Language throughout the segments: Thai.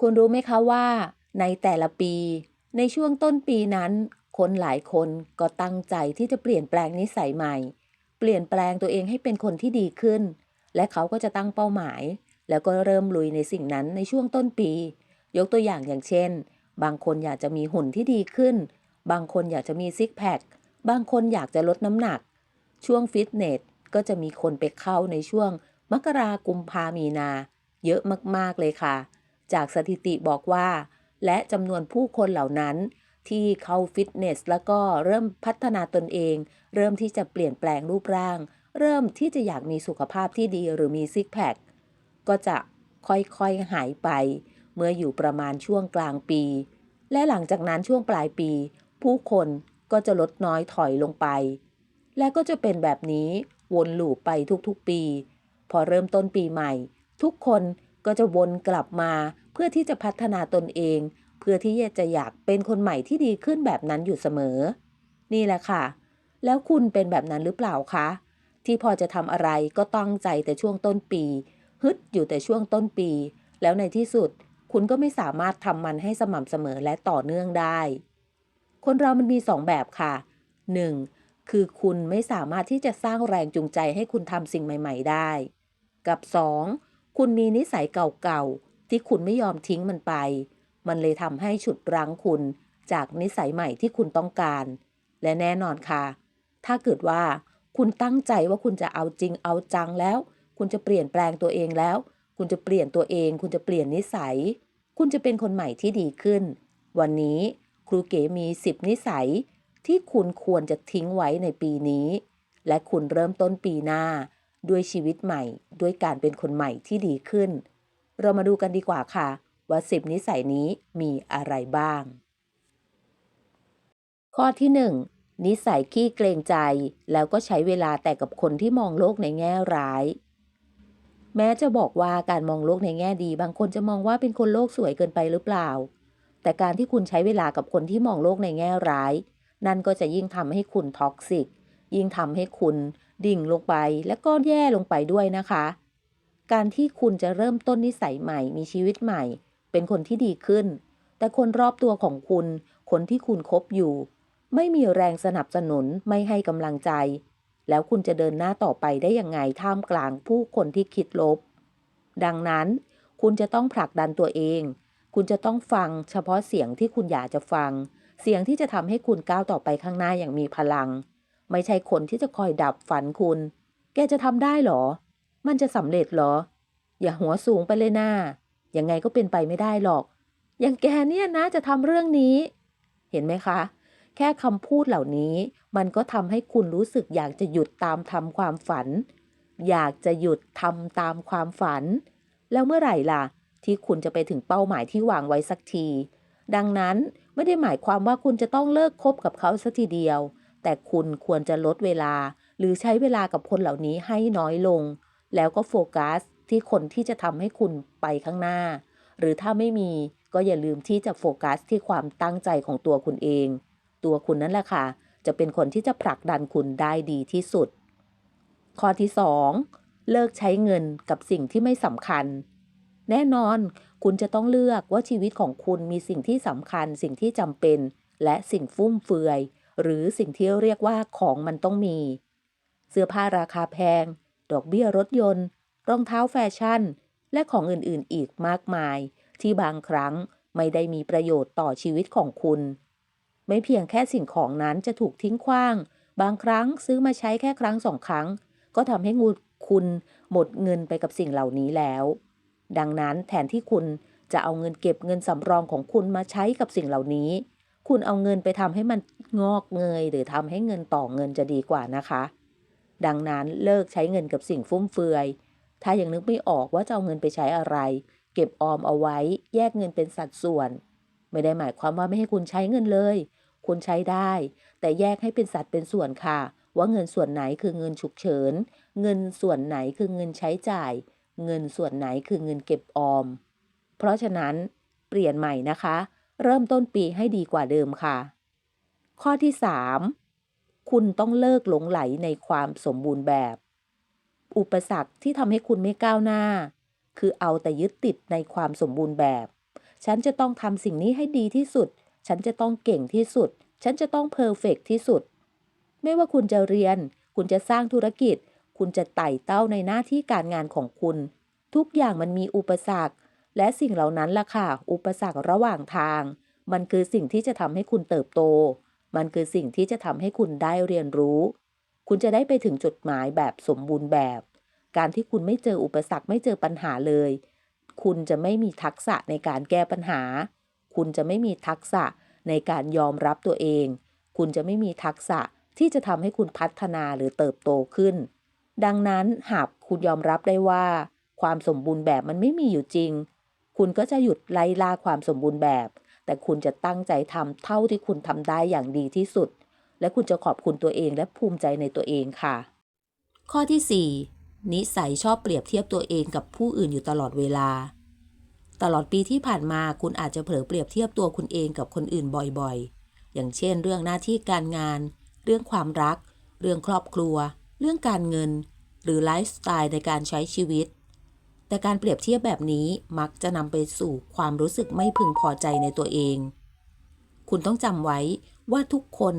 คุณรู้ไหมคะว่า ในแต่ละปี ในช่วงต้นปีนั้น คนหลายคนก็ตั้งใจที่จะเปลี่ยนแปลงนิสัยใหม่ เปลี่ยนแปลงตัวเองให้เป็นคนที่ดีขึ้น และเขาก็จะตั้งเป้าหมาย แล้วก็เริ่มลุยในสิ่งนั้นในช่วงต้นปี ยกตัวอย่างอย่างเช่น บางคนอยากจะมีหุ่นที่ดีขึ้น บางคนอยากจะมีซิกแพค บางคนอยากจะลดน้ำหนัก ช่วงฟิตเนสก็จะมีคนไปเข้าในช่วงมกรากุมภามีนา เยอะมากๆเลยค่ะ จากสถิติบอกว่า และจำนวนผู้คนเหล่านั้น ที่เข้าฟิตเนส แล้วก็เริ่มพัฒนาตนเอง เริ่มที่จะเปลี่ยนแปลงรูปร่าง เริ่มที่จะอยากมีสุขภาพที่ดีหรือมีซิกแพคก็จะค่อยๆหายไป เมื่ออยู่ประมาณช่วงกลางปี และหลังจากนั้นช่วงปลายปี ผู้คนก็จะลดน้อยถอยลงไป และก็จะเป็นแบบนี้วนลูปไปทุกๆปี พอเริ่มต้นปีใหม่ ทุกคน ก็จะวนกลับมาเพื่อที่จะพัฒนาตนเอง เพื่อที่จะอยากเป็นคนใหม่ที่ดีขึ้นแบบนั้นอยู่เสมอ นี่แหละค่ะ แล้วคุณเป็นแบบนั้นหรือเปล่าคะ ที่พอจะทำอะไรก็ตั้งใจแต่ช่วงต้นปี ฮึดอยู่แต่ช่วงต้นปี แล้วในที่สุดคุณก็ไม่สามารถทำมันให้สม่ำเสมอและต่อเนื่องได้ คนเรามันมีสองแบบค่ะ 1. คือคุณไม่สามารถที่จะสร้างแรงจูงใจให้คุณทำสิ่งใหม่ ๆ ได้ กับ 2. คุณมีนิสัยเก่าๆ ที่คุณไม่ยอมทิ้งมันไป มันเลยทำให้ฉุดรั้งคุณจากนิสัยใหม่ที่คุณต้องการ และแน่นอนค่ะ ถ้าเกิดว่าคุณตั้งใจว่าคุณจะเอาจริงเอาจังแล้ว คุณจะเปลี่ยนแปลงตัวเองแล้ว คุณจะเปลี่ยนตัวเอง คุณจะเปลี่ยนนิสัย คุณจะเป็นคนใหม่ที่ดีขึ้น วันนี้ครูเก๋มี 10 นิสัยที่คุณควรจะทิ้งไว้ในปีนี้ และคุณเริ่มต้นปีหน้า ด้วยชีวิตใหม่ ด้วยการเป็นคนใหม่ที่ดีขึ้น เรามาดูกันดีกว่าค่ะ ว่า10นิสัยนี้มีอะไรบ้าง ข้อที่ 1 นิสัยขี้เกรงใจ แล้วก็ใช้เวลาแต่กับคนที่มองโลกในแง่ร้าย แม้จะบอกว่าการมองโลกในแง่ดี บางคนจะมองว่าเป็นคนโลกสวยเกินไปหรือเปล่า แต่การที่คุณใช้เวลากับคนที่มองโลกในแง่ร้าย นั่นก็จะยิ่งทำให้คุณท็อกซิก ยิ่งทำให้คุณ ดิ่งลงไปและก็แย่ลงไปด้วยนะคะ การที่คุณจะเริ่มต้นนิสัยใหม่มีชีวิตใหม่ เป็นคนที่ดีขึ้น แต่คนรอบตัวของคุณ คนที่คุณคบอยู่ ไม่มีแรงสนับสนุนไม่ให้กำลังใจ แล้วคุณจะเดินหน้าต่อไปได้ยังไงท่ามกลางผู้คนที่คิดลบ ดังนั้น คุณจะต้องผลักดันตัวเอง คุณจะต้องฟังเฉพาะเสียงที่คุณอยากจะฟัง เสียงที่จะทำให้คุณก้าวต่อไปข้างหน้าอย่างมีพลัง ไม่ใช่คนที่จะคอยดับฝันคุณ แกจะทำได้หรอ มันจะสำเร็จหรอ อย่าหัวสูงไปเลยหน้า ยังไงก็เป็นไปไม่ได้หรอก อย่างแกเนี่ยนะจะทำเรื่องนี้ เห็นไหมคะ แค่คำพูดเหล่านี้ มันก็ทำให้คุณรู้สึกอยากจะหยุดตามทำความฝัน อยากจะหยุดทำตามความฝัน แล้วเมื่อไหร่ล่ะ ที่คุณจะไปถึงเป้าหมายที่วางไว้สักที ดังนั้นไม่ได้หมายความว่าคุณจะต้องเลิกคบกับเขาสักทีเดียว แต่คุณควรจะลดเวลา หรือใช้เวลากับคนเหล่านี้ให้น้อยลง แล้วก็โฟกัสที่คนที่จะทำให้คุณไปข้างหน้า หรือถ้าไม่มีก็อย่าลืมที่จะโฟกัสที่ความตั้งใจของตัวคุณเอง ตัวคุณนั่นแหละค่ะ จะเป็นคนที่จะผลักดันคุณได้ดีที่สุด ข้อที่ 2 เลิกใช้เงินกับสิ่งที่ไม่สำคัญ แน่นอนคุณจะต้องเลือกว่าชีวิตของคุณมีสิ่งที่สำคัญ สิ่งที่จำเป็น และสิ่งฟุ่มเฟือย หรือสิ่งที่เรียกว่าของมันต้องมี เสื้อผ้าราคาแพง ดอกเบี้ยรถยนต์ รองเท้าแฟชั่น และของอื่นๆอีกมากมาย ที่บางครั้งไม่ได้มีประโยชน์ต่อชีวิตของคุณ ไม่เพียงแค่สิ่งของนั้นจะถูกทิ้งขว้าง บางครั้งซื้อมาใช้แค่ครั้งสองครั้ง ก็ทำให้งูคุณหมดเงินไปกับสิ่งเหล่านี้แล้ว ดังนั้นแทนที่คุณจะเอาเงินเก็บเงินสำรองของคุณมาใช้กับสิ่งเหล่านี้ คุณเอาเงินไปทำให้มันงอกเงย หรือทำให้เงินต่อเงินจะดีกว่านะคะ ดังนั้นเลิกใช้เงินกับสิ่งฟุ่มเฟือย ถ้ายังนึกไม่ออกว่าจะเอาเงินไปใช้อะไร เก็บออมเอาไว้ แยกเงินเป็นสัดส่วน ไม่ได้หมายความว่าไม่ให้คุณใช้เงินเลย คุณใช้ได้ แต่แยกให้เป็นสัดเป็นส่วนค่ะ ว่าเงินส่วนไหนคือเงินฉุกเฉิน เงินส่วนไหนคือเงินใช้จ่าย เงินส่วนไหนคือเงินเก็บออม เพราะฉะนั้นเปลี่ยนใหม่นะคะ เริ่มต้นปีให้ดีกว่าเดิมค่ะ ข้อที่ 3 คุณต้องเลิกหลงไหลในความสมบูรณ์แบบ อุปสรรคที่ทำให้คุณไม่ก้าวหน้า คือเอาแต่ยึดติดในความสมบูรณ์แบบ ฉันจะต้องทำสิ่งนี้ให้ดีที่สุด ฉันจะต้องเก่งที่สุด ฉันจะต้องเพอร์เฟกที่สุด ไม่ว่าคุณจะเรียน คุณจะสร้างธุรกิจ คุณจะไต่เต้าในหน้าที่การงานของคุณ ทุกอย่างมันมีอุปสรรค และสิ่งเหล่านั้นล่ะค่ะ อุปสรรคระหว่างทาง มันคือสิ่งที่จะทำให้คุณเติบโต มันคือสิ่งที่จะทำให้คุณได้เรียนรู้ คุณจะได้ไปถึงจุดหมายแบบสมบูรณ์แบบ การที่คุณไม่เจออุปสรรคไม่เจอปัญหาเลย คุณจะไม่มีทักษะในการแก้ปัญหา คุณจะไม่มีทักษะในการยอมรับตัวเอง คุณจะไม่มีทักษะที่จะทำให้คุณพัฒนาหรือเติบโตขึ้น ดังนั้นหากคุณยอมรับได้ว่า ความสมบูรณ์แบบมันไม่มีอยู่จริง คุณก็จะหยุดไล่ล่าความสมบูรณ์แบบ แต่คุณจะตั้งใจทำเท่าที่คุณทำได้อย่างดีที่สุด และคุณจะขอบคุณตัวเองและภูมิใจในตัวเองค่ะ ข้อที่ 4 นิสัยชอบเปรียบเทียบตัวเองกับผู้อื่นอยู่ตลอดเวลา ตลอดปีที่ผ่านมาคุณอาจจะเผลอเปรียบเทียบตัวคุณเองกับคนอื่นบ่อยๆ อย่างเช่น เรื่องหน้าที่การงาน เรื่องความรัก เรื่องครอบครัว เรื่องการเงิน หรือไลฟ์สไตล์ในการใช้ชีวิต แต่การเปรียบเทียบแบบนี้มักจะนำไปสู่ความรู้สึกไม่พึงพอใจในตัวเอง คุณต้องจำไว้ว่าทุกคน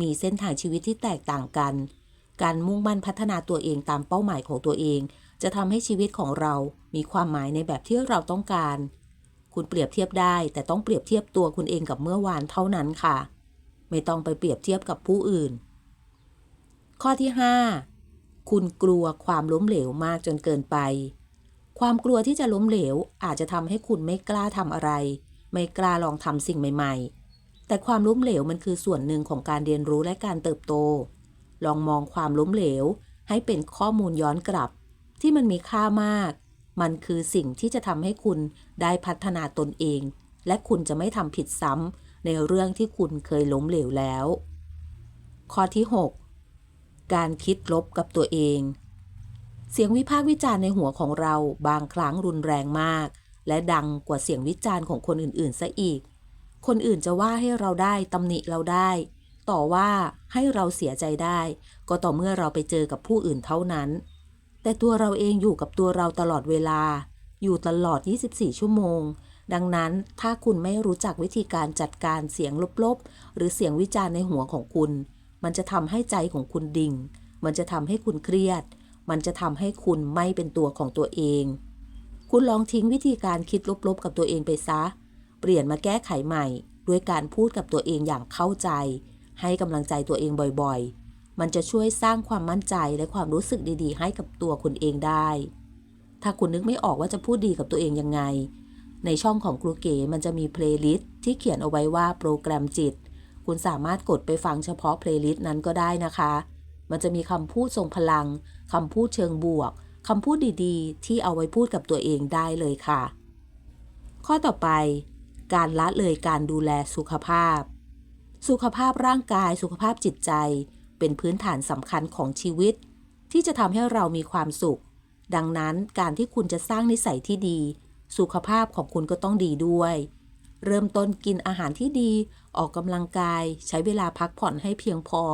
มีเส้นทางชีวิตที่แตกต่างกัน การมุ่งมั่นพัฒนาตัวเองตามเป้าหมายของตัวเอง จะทำให้ชีวิตของเรามีความหมายในแบบที่เราต้องการ คุณเปรียบเทียบได้ แต่ต้องเปรียบเทียบตัวคุณเองกับเมื่อวานเท่านั้นค่ะ ไม่ต้องไปเปรียบเทียบกับผู้อื่น ข้อที่ 5 คุณกลัวความล้มเหลวมากจนเกินไป ความกลัวที่จะล้มเหลวอาจจะทำให้คุณไม่กล้าทำอะไร ไม่กล้าลองทำสิ่งใหม่ ๆ แต่ความล้มเหลวมันคือส่วนหนึ่งของการเรียนรู้และการเติบโต ลองมองความล้มเหลว ให้เป็นข้อมูลย้อนกลับ ที่มันมีค่ามาก มันคือสิ่งที่จะทำให้คุณได้พัฒนาตนเอง และคุณจะไม่ทำผิดซ้ำในเรื่องที่คุณเคยล้มเหลวแล้ว ข้อที่ 6 การคิดลบกับตัวเอง เสียงวิพากษ์วิจารณ์ในหัวของเราบางครั้งรุนแรงมาก และดังกว่าเสียงวิจารณ์ของคนอื่นๆซะอีก คนอื่นจะว่าให้เราได้ตำหนิเราได้ ต่อว่าให้เราเสียใจได้ ก็ต่อเมื่อเราไปเจอกับผู้อื่นเท่านั้น แต่ตัวเราเองอยู่กับตัวเราตลอดเวลา อยู่ตลอด 24 ชั่วโมง ดังนั้นถ้าคุณไม่รู้จักวิธีการจัดการเสียงลบๆ หรือเสียงวิจารณ์ในหัวของคุณ มันจะทำให้ใจของคุณดิ่ง มันจะทำให้คุณเครียด มันจะทำให้คุณไม่เป็นตัวของตัวเอง คุณลองทิ้งวิธีการคิดลบๆกับตัวเองไปซะ เปลี่ยนมาแก้ไขใหม่ ด้วยการพูดกับตัวเองอย่างเข้าใจ ให้กำลังใจตัวเองบ่อยๆ มันจะช่วยสร้างความมั่นใจและความรู้สึกดีๆ ให้กับตัวคุณเองได้ ถ้าคุณนึกไม่ออกว่าจะพูดดีกับตัวเองยังไง ในช่องของครูเก๋มันจะมีเพลย์ลิสต์ที่เขียนเอาไว้ว่าโปรแกรมจิต คุณสามารถกดไปฟังเฉพาะเพลย์ลิสต์นั้นก็ได้นะคะ มันจะมีคำพูดทรงพลังคำพูดเชิงบวกคำพูดดีๆ ที่เอาไว้พูดกับตัวเองได้เลยค่ะ ข้อต่อไป การละเลยการดูแลสุขภาพ สุขภาพร่างกายสุขภาพจิตใจ เป็นพื้นฐานสำคัญของชีวิต ที่จะทำให้เรามีความสุข ดังนั้นการที่คุณจะสร้างนิสัยที่ดี สุขภาพของคุณก็ต้องดีด้วย เริ่มต้นกินอาหารที่ดี ออกกำลังกาย ใช้เวลาพักผ่อนให้เพียงพอ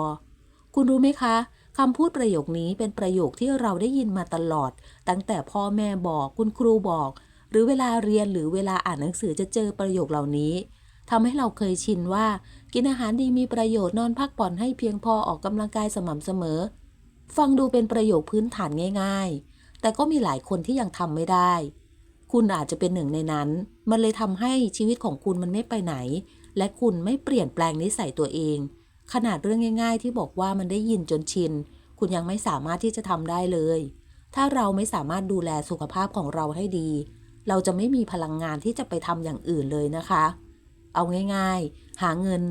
คุณรู้ไหมคะคำพูดประโยคนี้เป็นประโยคที่เราได้ยินมาตลอด ตั้งแต่พ่อแม่บอกคุณครูบอก หรือเวลาเรียนหรือเวลาอ่านหนังสือจะเจอประโยคเหล่านี้ทำให้เราเคยชินว่า กินอาหารดีมีประโยชน์นอนพักผ่อนให้เพียงพอออกกำลังกายสม่ำเสมอ ฟังดูเป็นประโยคพื้นฐานง่าย ๆ แต่ก็มีหลายคนที่ยังทำไม่ได้ คุณอาจจะเป็นหนึ่งในนั้น มันเลยทำให้ชีวิตของคุณมันไม่ไปไหน และคุณไม่เปลี่ยนแปลงนิสัยตัวเอง ขนาดเรื่องง่าย ๆ ที่บอกว่ามันได้ยินจนชิน คุณยังไม่สามารถที่จะทำได้เลย ถ้าเราไม่สามารถดูแลสุขภาพของเราให้ดี เราจะไม่มีพลังงานที่จะไปทำอย่างอื่นเลยนะคะ เอาง่ายๆ หาเงิน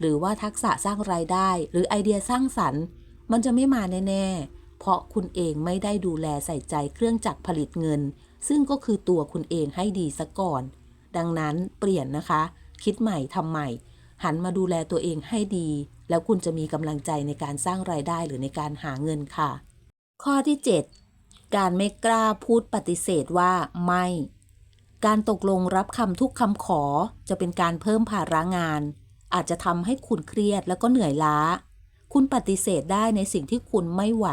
หรือว่าทักษะสร้างรายได้ หรือไอเดียสร้างสรรค์ มันจะไม่มาแน่ๆ เพราะคุณเองไม่ได้ดูแลใส่ใจเครื่องจักรผลิตเงิน ซึ่งก็คือตัวคุณเองให้ดีซะก่อน ดังนั้นเปลี่ยนนะคะ คิดใหม่ทำใหม่ หันมาดูแลตัวเองให้ดี แล้วคุณจะมีกำลังใจในการสร้างรายได้หรือในการหาเงินค่ะ ข้อที่ 7 การไม่กล้าพูดปฏิเสธว่าไม่ การตกลงรับคำทุกคำขอจะเป็นการเพิ่มภาระงาน อาจจะทำให้คุณเครียดแล้วก็เหนื่อยล้า คุณปฏิเสธได้ในสิ่งที่คุณไม่ไหว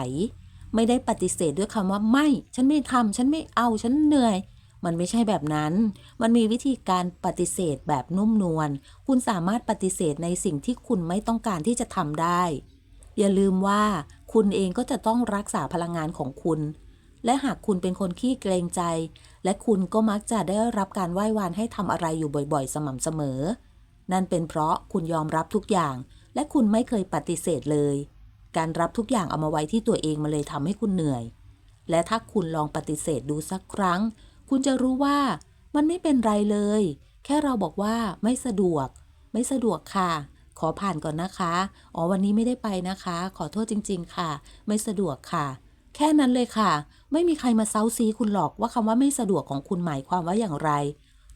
ไม่ได้ปฏิเสธด้วยคำว่าไม่ ฉันไม่ทำฉันไม่เอาฉันเหนื่อย มันไม่ใช่แบบนั้น มันมีวิธีการปฏิเสธแบบนุ่มนวล คุณสามารถปฏิเสธในสิ่งที่คุณไม่ต้องการที่จะทำได้ อย่าลืมว่าคุณเองก็จะต้องรักษาพลังงานของคุณ และหากคุณเป็นคนขี้เกรงใจ และคุณก็มักจะได้รับการไหว้วานให้ทำอะไรอยู่บ่อยๆ สม่ำเสมอ นั่นเป็นเพราะคุณยอมรับทุกอย่าง และคุณไม่เคยปฏิเสธเลย การรับทุกอย่างเอามาไว้ที่ตัวเองมาเลยทำให้คุณเหนื่อย และถ้าคุณลองปฏิเสธดูสักครั้ง คุณจะรู้ว่ามันไม่เป็นไรเลย แค่เราบอกว่าไม่สะดวก ไม่สะดวกค่ะ ขอผ่านก่อนนะคะ อ๋อวันนี้ไม่ได้ไปนะคะ ขอโทษจริง ๆ ค่ะ ไม่สะดวกค่ะ แค่นั้นเลยค่ะ ไม่มีใครมาเซาซีคุณหรอกว่าคำว่าไม่สะดวกของคุณหมายความว่าอย่างไร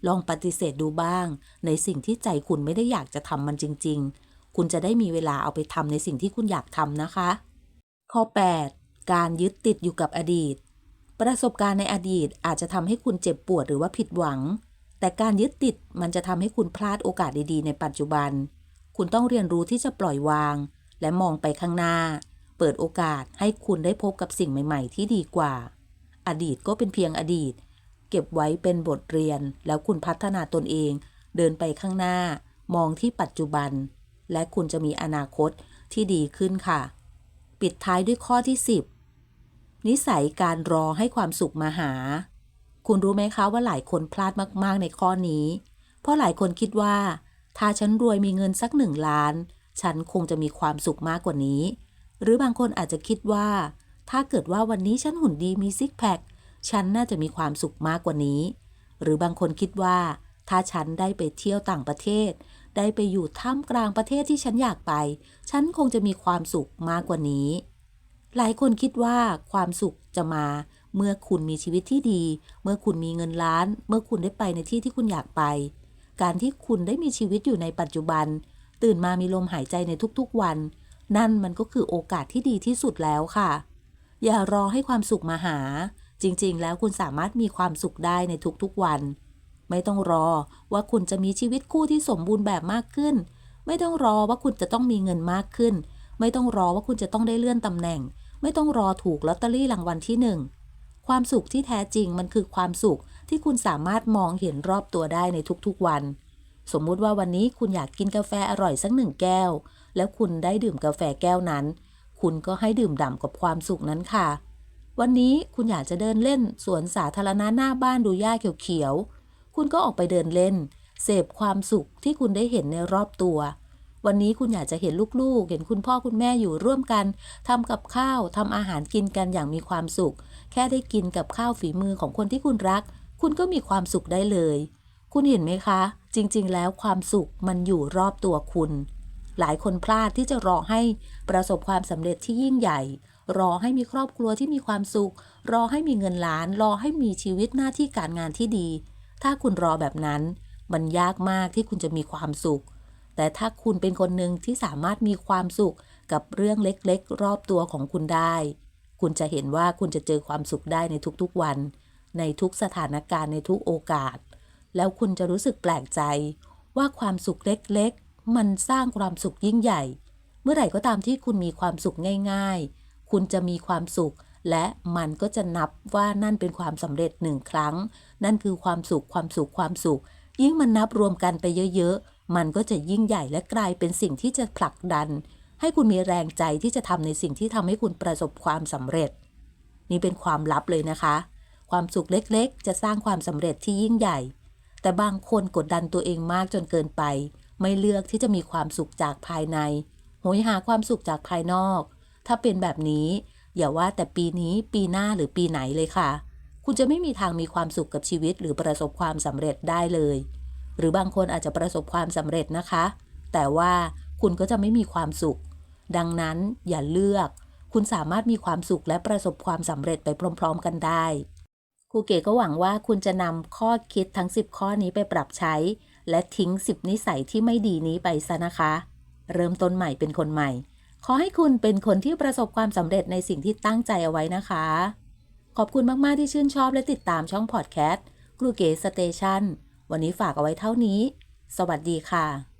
ลองปฏิเสธดูบ้าง ในสิ่งที่ใจคุณไม่ได้อยากจะทำมันจริง ๆ คุณจะได้มีเวลาเอาไปทำในสิ่งที่คุณอยากทำนะคะ ข้อ 8 การยึดติดอยู่กับอดีต ประสบการณ์ในอดีตอาจจะทำให้คุณเจ็บปวดหรือว่าผิดหวัง แต่การยึดติดมันจะทำให้คุณพลาดโอกาสดีๆ ในปัจจุบัน คุณต้องเรียนรู้ที่จะปล่อยวาง และมองไปข้างหน้า เปิดโอกาสให้คุณได้พบกับสิ่งใหม่ ๆ ที่ดีกว่า อดีตก็เป็นเพียงอดีต เก็บไว้เป็นบทเรียน แล้วคุณพัฒนาตนเอง เดินไปข้างหน้า มองที่ปัจจุบัน และคุณจะมีอนาคตที่ดีขึ้นค่ะ ปิดท้ายด้วยข้อที่ 10 นิสัยการรอให้ความสุขมาหา คุณรู้ไหมคะว่าหลายคนพลาดมากๆในข้อนี้ เพราะหลายคนคิดว่า ถ้าฉันรวยมีเงินสักหนึ่งล้าน ฉันคงจะมีความสุขมากกว่านี้ หรือบางคนอาจจะคิดว่า ถ้าเกิดว่าวันนี้ฉันหุ่นดีมีซิกแพคฉันน่าจะมีความสุขมากกว่านี้ หรือบางคนคิดว่า ถ้าฉันได้ไปเที่ยวต่างประเทศ ได้ไปอยู่ท่ามกลางประเทศที่ฉันอยากไป ฉันคงจะมีความสุขมากกว่านี้ หลายคนคิดว่าความสุขจะมาเมื่อคุณมีชีวิตที่ดี เมื่อคุณมีเงินล้าน เมื่อคุณได้ไปในที่ที่คุณอยากไป การที่คุณได้มีชีวิตอยู่ในปัจจุบัน ตื่นมามีลมหายใจในทุกๆวัน นั่นมันก็คือโอกาสที่ดีที่สุดแล้วค่ะ อย่ารอให้ความสุขมาหา จริงๆ แล้วคุณสามารถมีความสุขได้ในทุกๆวัน ไม่ต้องรอว่าคุณจะมีชีวิตคู่ที่สมบูรณ์แบบมากขึ้น ไม่ต้องรอว่าคุณจะต้องมีเงินมากขึ้น ไม่ต้องรอว่าคุณจะต้องได้เลื่อนตำแหน่ง ไม่ต้องรอถูกลอตเตอรี่รางวัลที่หนึ่งความสุขที่แท้จริงมันคือความสุขที่คุณสามารถมองเห็นรอบตัวได้ในทุกๆวัน สมมุติว่าวันนี้คุณอยากกินกาแฟอร่อยสักหนึ่งแก้ว แล้วคุณได้ดื่มกาแฟแก้วนั้น คุณก็ให้ดื่มด่ำกับความสุขนั้นค่ะ วันนี้คุณอยากจะเดินเล่นสวนสาธารณะหน้าบ้านดูหญ้าเขียวๆ คุณก็ออกไปเดินเล่น เสพความสุขที่คุณได้เห็นในรอบตัว วันนี้คุณอยากจะเห็นลูกๆ เห็นคุณพ่อคุณแม่อยู่ร่วมกันทำกับข้าวทำอาหารกินกันอย่างมีความสุข แค่ได้กินกับข้าวฝีมือของคนที่คุณรัก คุณก็มีความสุขได้เลย คุณเห็นไหมคะ จริง ๆ แล้วความสุขมันอยู่รอบตัวคุณ หลายคนพลาดที่จะรอให้ประสบความสำเร็จที่ยิ่งใหญ่รอให้มีครอบครัวที่มีความสุข รอให้มีเงินล้าน รอให้มีชีวิตหน้าที่การงานที่ดี ถ้าคุณรอแบบนั้น มันยากมากที่คุณจะมีความสุข แต่ถ้าคุณเป็นคนหนึ่งที่สามารถมีความสุขกับเรื่องเล็กๆ รอบตัวของคุณได้ คุณจะเห็นว่าคุณจะเจอความสุขได้ในทุกๆวัน ในทุกสถานการณ์ในทุกโอกาส แล้วคุณจะรู้สึกแปลกใจ ว่าความสุขเล็กๆ มันสร้างความสุขยิ่งใหญ่ เมื่อไหร่ก็ตามที่คุณมีความสุขง่าย ๆ คุณจะมีความสุขและมันก็จะนับว่านั่นเป็นความสำเร็จหนึ่งครั้ง นั่นคือความสุขความสุขความสุข ยิ่งมันนับรวมกันไปเยอะๆ มันก็จะยิ่งใหญ่และกลายเป็นสิ่งที่จะผลักดัน ให้คุณมีแรงใจที่จะทำในสิ่งที่ทำให้คุณประสบความสำเร็จ นี่เป็นความลับเลยนะคะ ความสุขเล็กๆ จะสร้างความสำเร็จที่ยิ่งใหญ่ แต่บางคนกดดันตัวเองมากจนเกินไป ไม่เลือกที่จะมีความสุขจากภายในโหยหาความสุขจากภายนอก ถ้าเป็นแบบนี้ อย่าว่าแต่ปีนี้ปีหน้าหรือปีไหนเลยค่ะ คุณจะไม่มีทางมีความสุขกับชีวิตหรือประสบความสำเร็จได้เลย หรือบางคนอาจจะประสบความสำเร็จนะคะ แต่ว่าคุณก็จะไม่มีความสุข ดังนั้นอย่าเลือก คุณสามารถมีความสุขและประสบความสำเร็จไปพร้อม ๆ กันได้ครูเก๋ก็หวังว่าคุณจะนำข้อคิดทั้ง 10 ข้อนี้ไปปรับใช้ และทิ้ง 10 นิสัยที่ไม่ดีนี้ไปซะนะคะ เริ่มต้นใหม่เป็นคนใหม่ ขอให้คุณเป็นคนที่ประสบความสำเร็จในสิ่งที่ตั้งใจเอาไว้นะคะ ขอบคุณมาก ๆ ที่ชื่นชอบและติดตามช่องพอดแคสต์ครูเก๋สเตชัน วันนี้ฝากเอาไว้เท่านี้ สวัสดีค่ะ